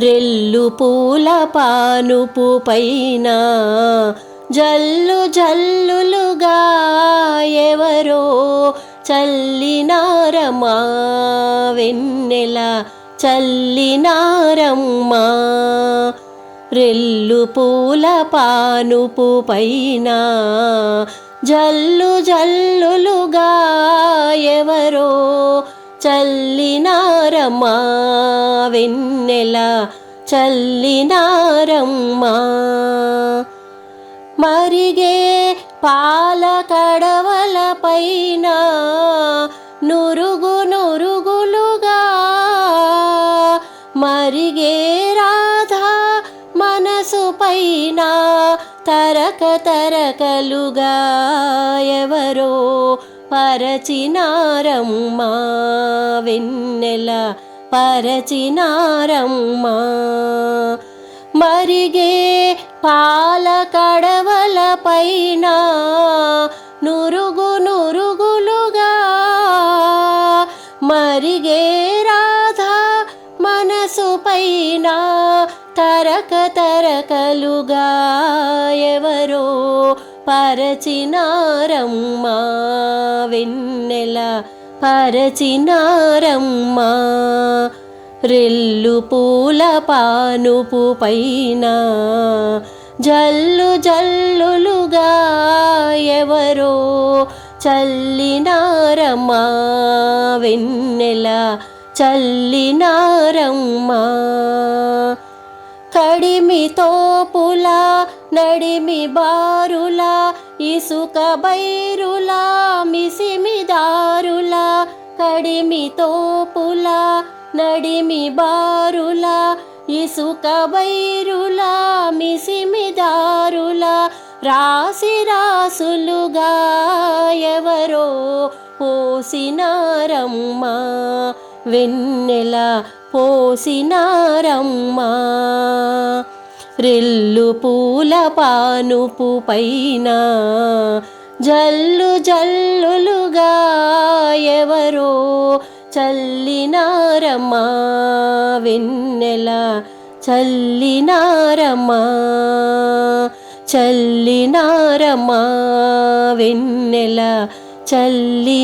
రెల్లు పూల పానుపు పైన జల్లు జల్లులుగా ఎవరో చల్లినారమ్మా వెన్నెల చల్లినారమ్మా. రెల్లు పూల పానుపు పైన జల్లు జల్లులుగా ఎవరో చల్లినారమ్మా వెన్నెల చల్లినారమ్మా. మరిగే పాల కడవల పైన నురుగు నురుగులుగా. మరిగే రాధా మనసు పైన తరక తరకలుగా ఎవరో పరచినారమ్మా. వెన్నెల పరచినారమ్మా. మరిగే పాల కడవల పైన నురుగు నురుగులుగా. మరిగే రాధా మనసు పైన తరక తరకలుగా ఎవరో పరచినారమ్మా. వెన్నెల పరచినారమ్మా. రెల్లు పూల పానుపు పైన జల్లు జల్లులుగా ఎవరో చల్లినారమ్మా. వెన్నెల చల్లినారమ్మా. కడిమి తోపుల నడిమి బారుల ఇసుక బైరుల మిసిమిదారుల కడిమి తోపుల నడిమి బారుల ఇసుక బైరుల మిసిమిదారుల రాసి రాసులుగా ఎవరో పోసినారమ్మా. వెన్నెల పోసినారమ్మా. రెల్లు పూల పానుపు పైన జల్లు జల్లులుగా ఎవరో చల్లినారమ్మా. వెన్నెల చల్లినారమ్మా. చల్లినారమ్మా. వెన్నెల చల్లినారమ్మా.